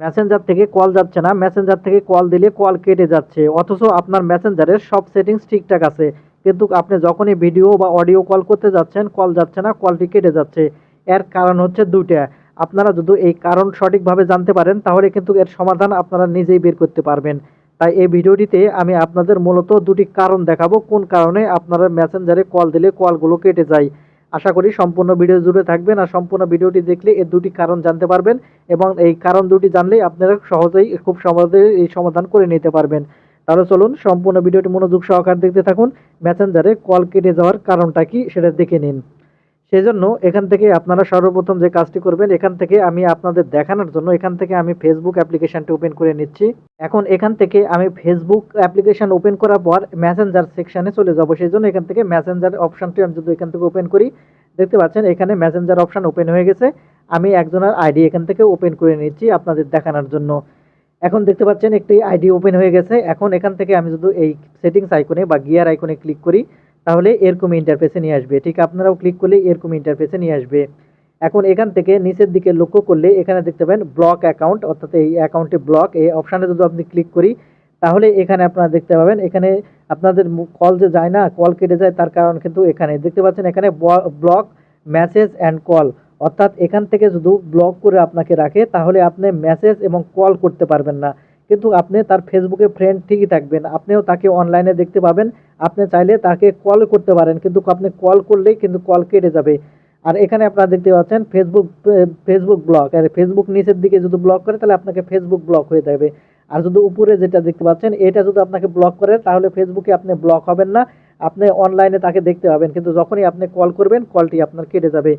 Messenger থেকে call যাচ্ছে না। মেসেঞ্জার থেকে কল দিলে কল কেটে যাচ্ছে। অথচ আপনার মেসেঞ্জারের সব সেটিংস ঠিকঠাক আছে। কিন্তু আপনি যখনই ভিডিও বা অডিও কল করতে যাচ্ছেন কল যাচ্ছে না কলটি কেটে যাচ্ছে। এর কারণ হচ্ছে দুইটা। আপনারা যদি এই কারণ সঠিকভাবে জানতে পারেন, তাহলে কিন্তু এর সমাধান আপনারা নিজেই বের করতে পারবেন। তাই এই ভিডিওটিতে আমি আপনাদের মূলত দুটি কারণ দেখাবো। কোন কারণে আপনারা মেসেঞ্জারে কল দিলে কলগুলো কেটে যায়। আশা করি সম্পূর্ণ ভিডিও জুড়ে থাকবেন আর সম্পূর্ণ ভিডিওটি দেখলে এর দুটি কারণ জানতে পারবেন এবং এই কারণ দুটি জানলে আপনারা সহজেই খুব সহজেই এই সমাধান করে নিতে পারবেন। তাহলে চলুন সম্পূর্ণ ভিডিওটি মনোযোগ সহকার দেখতে থাকুন। মেসেঞ্জারে কল কেটে যাওয়ার কারণটা কি সেটা দেখে নিন। সেজন্য এখান থেকে আপনারা সর্বপ্রথম যে কাজটি করবেন, এখান থেকে আমি আপনাদের দেখানোর জন্য এখান থেকে আমি ফেসবুক অ্যাপ্লিকেশনটি ওপেন করে নিচ্ছি। এখন এখান থেকে আমি ফেসবুক অ্যাপ্লিকেশন ওপেন করার পর মেসেঞ্জার সেকশানে চলে যাব। সেই জন্য এখান থেকে মেসেঞ্জার অপশনটি আমি যদি এখান থেকে ওপেন করি, দেখতে পাচ্ছেন এখানে মেসেঞ্জার অপশন ওপেন হয়ে গেছে। আমি একজনের আইডি এখান থেকে ওপেন করে নিচ্ছি আপনাদের দেখানোর জন্য। এখন দেখতে পাচ্ছেন একটি আইডি ওপেন হয়ে গেছে। এখন এখান থেকে আমি যদি এই সেটিংস আইকনে বা গিয়ার আইকনে ক্লিক করি তাহলে এরকম ইন্টারফেসে নিয়ে আসবে। ঠিক আপনারাও ক্লিক করলে এরকম ইন্টারফেসে নিয়ে আসবে। এখন এখান থেকে নিচের দিকে লক্ষ্য করলে এখানে দেখতে পাবেন ব্লক অ্যাকাউন্ট অর্থাৎ এই অ্যাকাউন্টে ব্লক এই অপশানে যদি আপনি ক্লিক করি, তাহলে এখানে আপনারা দেখতে পাবেন, এখানে আপনাদের কল যে যায় না কল কেটে যায়, তার কারণ কিন্তু এখানে। দেখতে পাচ্ছেন এখানে ব্লক মেসেজ অ্যান্ড কল অর্থাৎ এখান থেকে যদি ব্লক করে আপনাকে রাখে, তাহলে আপনি মেসেজ এবং কল করতে পারবেন না। কিন্তু আপনি তার ফেসবুকে ফ্রেন্ড ঠিকই থাকবেন। আপনিও তাকে অনলাইনে দেখতে পাবেন। আপনি চাইলে তাকে কল করতে পারেন। কিন্তু আপনি কল করলেই কিন্তু কল কেটে যাবে। আর এখানে আপনারা দেখতে পাচ্ছেন ফেসবুক ফেসবুক ব্লক আর ফেসবুক নিচের দিকে যদি ব্লক করে, তাহলে আপনাকে ফেসবুক ব্লক হয়ে যাবে। আর যদি উপরে যেটা দেখতে পাচ্ছেন, এটা যদি আপনাকে ব্লক করে, তাহলে ফেসবুকে আপনি ব্লক হবেন না। আপনি অনলাইনে তাকে দেখতে পাবেন। কিন্তু যখনই আপনি কল করবেন কলটি আপনার কেটে যাবে।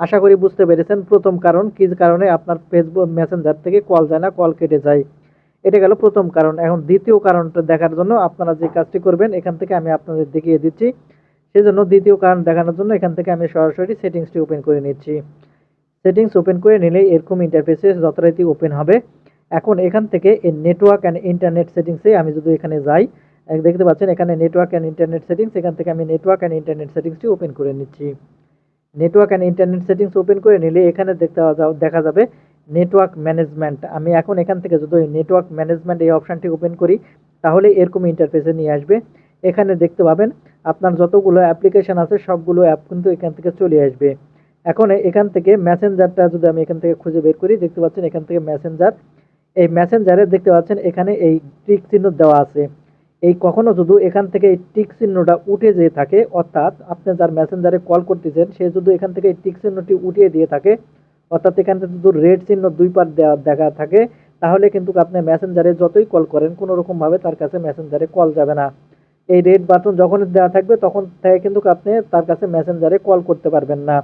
আশা করি বুঝতে পেরেছেন। প্রথম কারণ, কি কারণে আপনার ফেসবুক মেসেঞ্জার থেকে কল যায় না কল কেটে যায়। এটা গেল প্রথম কারণ। এখন দ্বিতীয় কারণটা দেখার জন্য আপনারা যে কাজটি করবেন, এখান থেকে আমি আপনাদের দেখিয়ে দিচ্ছি। সেই জন্য দ্বিতীয় কারণ দেখানোর জন্য এখান থেকে আমি সরাসরি সেটিংসটি ওপেন করে নিচ্ছি। সেটিংস ওপেন করে নিলে এরকম ইন্টারফেসে যথারীতি ওপেন হবে। এখন এখান থেকে এই নেটওয়ার্ক অ্যান্ড ইন্টারনেট সেটিংসে আমি যদি এখানে যাই দেখতে পাচ্ছেন এখানে নেটওয়ার্ক অ্যান্ড ইন্টারনেট সেটিংস এখান থেকে আমি নেটওয়ার্ক অ্যান্ড ইন্টারনেট সেটিংসটি ওপেন করে নিচ্ছি। Network and internet settings open করে নিলে এখানে দেখতে দেখা যাবে নেটওয়ার্ক ম্যানেজমেন্ট আমি এখন এখান থেকে যদি নেটওয়ার্ক ম্যানেজমেন্ট এই অপশানটি ওপেন করি, তাহলে এরকম ইন্টারফেসে নিয়ে আসবে। এখানে দেখতে পাবেন, আপনার যতগুলো অ্যাপ্লিকেশন আছে, সবগুলো অ্যাপ কিন্তু এখান থেকে চলে আসবে। এখন এখান থেকে ম্যাসেঞ্জারটা যদি আমি এখান থেকে খুঁজে বের করি, দেখতে পাচ্ছেন এখান থেকে ম্যাসেঞ্জার এই মেসেঞ্জারে দেখতে পাচ্ছেন এখানে এই টিক চিহ্ন দেওয়া আছে। এই কখনো যদি এখান থেকে এই টিক চিহ্নটা উঠে যেয়ে থাকে, অর্থাৎ আপনি যার ম্যাসেঞ্জারে কল করতেছেন, সে যদি এখান থেকে এই টিক চিহ্নটি উঠিয়ে দিয়ে থাকে অর্থাৎ এখান যদি রেড চিহ্ন দুই পার দেওয়া দেখা থাকে, তাহলে কিন্তু আপনি মেসেঞ্জারে যতই কল করেন, কোনো রকমভাবে তার কাছে মেসেঞ্জারে কল যাবে না। এই রেড বাটন যখন দেওয়া থাকবে, তখন থেকে কিন্তু আপনি তার কাছে মেসেঞ্জারে কল করতে পারবেন না।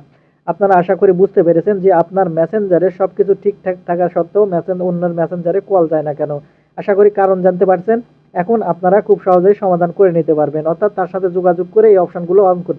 আপনারা আশা করি বুঝতে পেরেছেন যে আপনার মেসেঞ্জারে সব কিছু ঠিকঠাক থাকা সত্ত্বেও মেসেন অন্যের মেসেঞ্জারে কল যায় না কেন। আশা করি কারণ জানতে পারছেন। এখন আপনারা খুব সহজেই সমাধান করে নিতে পারবেন। অর্থাৎ তার সাথে যোগাযোগ করে এই অপশনগুলো অন করতে